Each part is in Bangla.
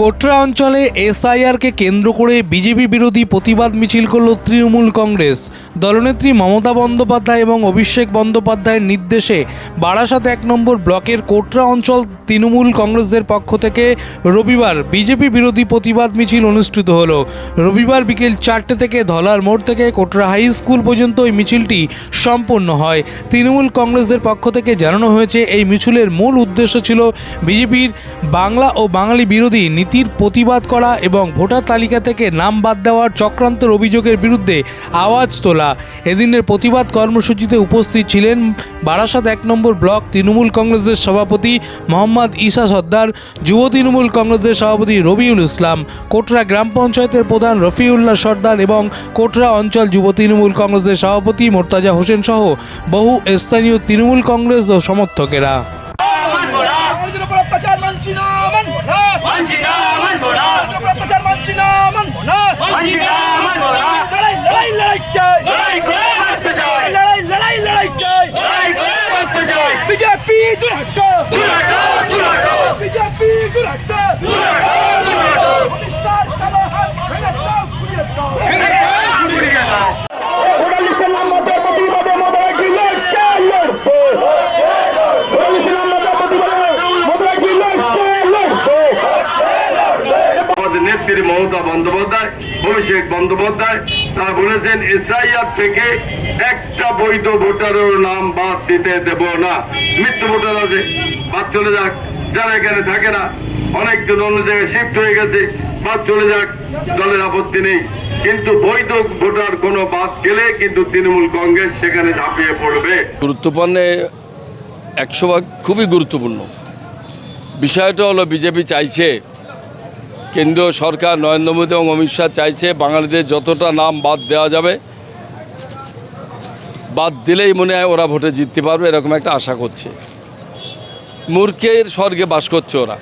কোটরা অঞ্চলে এসআইআরকে কেন্দ্র করে বিজেপি বিরোধী প্রতিবাদ মিছিল করল তৃণমূল কংগ্রেস। দলনেত্রী মমতা বন্দ্যোপাধ্যায় এবং অভিষেক বন্দ্যোপাধ্যায়ের নির্দেশে বারাসাত এক নম্বর ব্লকের কোটরা অঞ্চল তৃণমূল কংগ্রেসের পক্ষ থেকে রবিবার বিজেপি বিরোধী প্রতিবাদ মিছিল অনুষ্ঠিত হলো। রবিবার বিকেল চারটে থেকে ধলার মোড় থেকে কোটরা হাই স্কুল পর্যন্ত এই মিছিলটি সম্পন্ন হয়। তৃণমূল কংগ্রেসের পক্ষ থেকে জানানো হয়েছে, এই মিছিলের মূল উদ্দেশ্য ছিল বিজেপির বাংলা ও বাঙালি বিরোধী নীতির প্রতিবাদ করা এবং ভোটার তালিকা থেকে নাম বাদ দেওয়ার চক্রান্তের অভিযোগের বিরুদ্ধে আওয়াজ তোলা। এদিনের প্রতিবাদ কর্মসূচিতে উপস্থিত ছিলেন বারাসাত এক নম্বর ব্লক তৃণমূল কংগ্রেসের সভাপতি মোহাম্মদ ঈশা সর্দার, যুব তৃণমূল কংগ্রেসের সভাপতি রবিউল ইসলাম, কোটরা গ্রাম পঞ্চায়েতের প্রধান রফিউল্লাহ সর্দার এবং কোটরা অঞ্চল যুব তৃণমূল কংগ্রেসের সভাপতি মোর্তাজা হোসেন সহ বহু স্থানীয় তৃণমূল কংগ্রেস ও সমর্থকেরা। বিজেপি দূর নেত্রী মমতা বন্দ্যোপাধ্যায়, অভিষেক বন্দ্যোপাধ্যায়, তারা বলেছেন, এসআইআর থেকে একটা বৈধ ভোটারের নাম বাদ দিতে দেব না। মৃত্যু ভোটার আছে, বাদ চলে যাক। যারা এখানে থাকে না, অনেকজন অন্য জায়গায় শিফট হয়ে গেছে, বাদ চলে যাক, দলের আপত্তি নেই। কিন্তু বৈধ ভোটার কোনো বাদ গেলে কিন্তু তৃণমূল কংগ্রেস সেখানে ঝাঁপিয়ে পড়বে। গুরুত্বপূর্ণ একশো ভাগ খুবই গুরুত্বপূর্ণ। বিষয়টা হলো, বিজেপি চাইছে কেন্দ্রীয় সরকার নরেন্দ্র মোদী এবং অমিত শাহ চাইছে বাঙালিদের যতটা নাম বাদ দেওয়া যাবে, বাদ দিলেই মনে হয় ওরা ভোটে জিততে পারবে, এরকম একটা আশা করছে। মূর্খের স্বর্গে বাস করছে ওরা।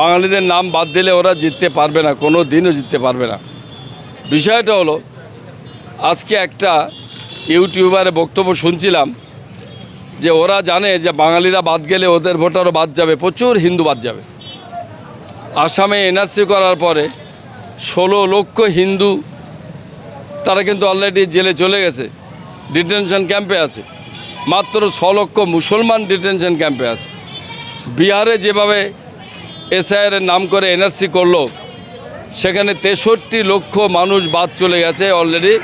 বাঙালিদের নাম বাদ দিলে ওরা জিততে পারবে না কোনো দিনও জিততে পারবে না। বিষয়টা হলো, আজকে একটা ইউটিউবারে বক্তব্য শুনছিলাম যে ওরা জানে যে বাঙালিরা বাদ গেলে ওদের ভোটারও বাদ যাবে, প্রচুর হিন্দু বাদ যাবে। আসামে এনআরসি করার পরে ষোলো লক্ষ হিন্দু, তারা কিন্তু অলরেডি জেলে চলে গেছে। ডিটেনশন ক্যাম্পে আছে। মাত্র ছ লক্ষ মুসলমান ডিটেনশন ক্যাম্পে আছে। বিহারে যেভাবে এসআইআর নাম করে এনআরসি করল, সেখানে তেষট্টি লক্ষ মানুষ বাদ চলে গেছে অলরেডি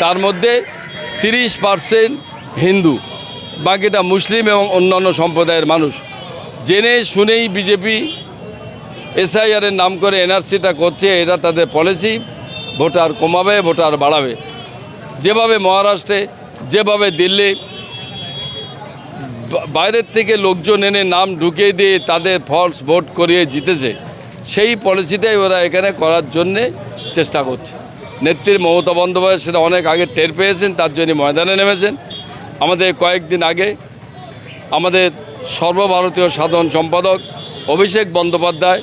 তার মধ্যে তিরিশ পার্সেন্ট হিন্দু, বাকিটা মুসলিম এবং অন্যান্য সম্প্রদায়ের মানুষ। জেনে শুনেই বিজেপি এসআইআরের নাম করে এনআরসিটা করছে এটা তাদের পলিসি ভোটার কমাবে, ভোটার বাড়াবে। যেভাবে মহারাষ্ট্রে, যেভাবে দিল্লি বাইরের থেকে লোকজন এনে নাম ঢুকিয়ে দিয়ে তাদের ফলস ভোট করিয়ে জিতেছে, সেই পলিসিটাই ওরা এখানে করার জন্যে চেষ্টা করছে। নেত্রী মমতা বন্দ্যোপাধ্যায় সেটা অনেক আগে টের পেয়েছেন, তার জন্য ময়দানে নেমেছেন। আমাদের কয়েকদিন আগে আমাদের সর্বভারতীয় সাধারণ সম্পাদক অভিষেক বন্দ্যোপাধ্যায়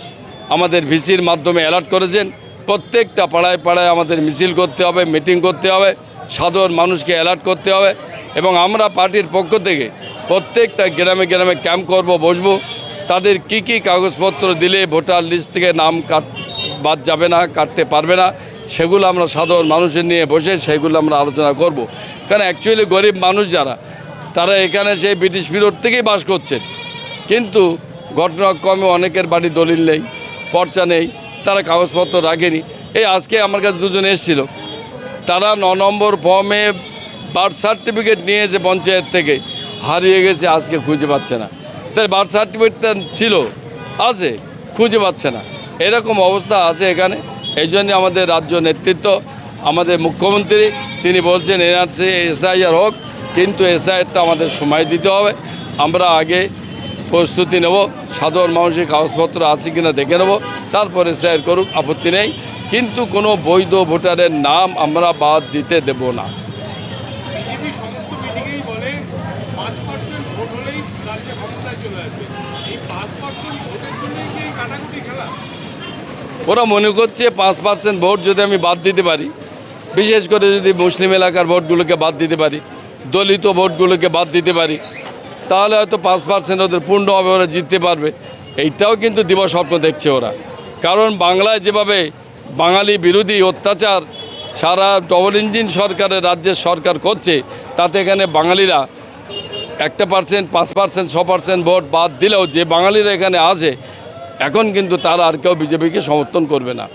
আমাদের ভিসির মাধ্যমে অ্যালার্ট করেছেন, প্রত্যেকটা পাড়ায় পাড়ায় আমাদের মিছিল করতে হবে, মিটিং করতে হবে, সাধারণ মানুষকে অ্যালার্ট করতে হবে এবং আমরা পার্টির পক্ষ থেকে প্রত্যেকটা গ্রামে গ্রামে ক্যাম্প করব, বসবো। তাদের কি কি কাগজপত্র দিলে ভোটার লিস্ট থেকে নাম কাট, বাদ যাবে না, কাটতে পারবে না, সেগুলো আমরা সাধারণ মানুষের নিয়ে বসে সেগুলো আমরা আলোচনা করব। কারণ অ্যাকচুয়ালি গরিব মানুষ যারা, তারা এখানে সেই ব্রিটিশ পিরিয়ড থেকেই বাস করছেন। কিন্তু ঘটনাক্রমে অনেকের বাড়ি দলিল নেই। পর্চা নেই, তারা কাগজপত্র রাখেনি। এই আজকে আমার কাছে দুজন এসেছিল। তারা ন নম্বর ফর্মে বার্থ সার্টিফিকেট নিয়েছে পঞ্চায়েত থেকে। হারিয়ে গেছে, আজকে খুঁজে পাচ্ছে না। তাই বার্থ সার্টিফিকেটটা ছিল, আছে, খুঁজে পাচ্ছে না। এরকম অবস্থা আছে এখানে। এই জন্যে আমাদের রাজ্য নেতৃত্ব, আমাদের মুখ্যমন্ত্রী, তিনি বলছেন, এনআরসি, এসআইআর হোক, কিন্তু এসআইআরটা আমাদের সময় দিতে হবে। আমরা আগে প্রস্তুতি নেব সাধারণ মানুষের কাগজপত্র আছে কিনা দেখে নেব তারপরে এসআইআর করুক আপত্তি নেই। কিন্তু কোনো বৈধ ভোটারের নাম আমরা বাদ দিতে দেব না। ওরা মনে করছে পাঁচ পার্সেন্ট ভোট যদি আমি বাদ দিতে পারি বিশেষ করে যদি মুসলিম এলাকার ভোটগুলোকে বাদ দিতে পারি দলিত ভোটগুলোকে বাদ দিতে পারি তাহলে হয়তো পাঁচ পার্সেন্ট ওদের পূর্ণ হবে, ওরা জিততে পারবে। এইটাও কিন্তু দিবা স্বপ্ন দেখছে ওরা। কারণ বাংলায় যেভাবে বাঙালি বিরোধী অত্যাচার সারা ডবল ইঞ্জিন সরকারের, রাজ্যের সরকার করছে, তাতে এখানে বাঙালিরা একটা পার্সেন্ট পাঁচ পার্সেন্ট ছ পার্সেন্ট ভোট বাদ দিলেও যে বাঙালিরা এখানে আসে, এখন কিন্তু তারা আর কেউ বিজেপিকে সমর্থন করবে না।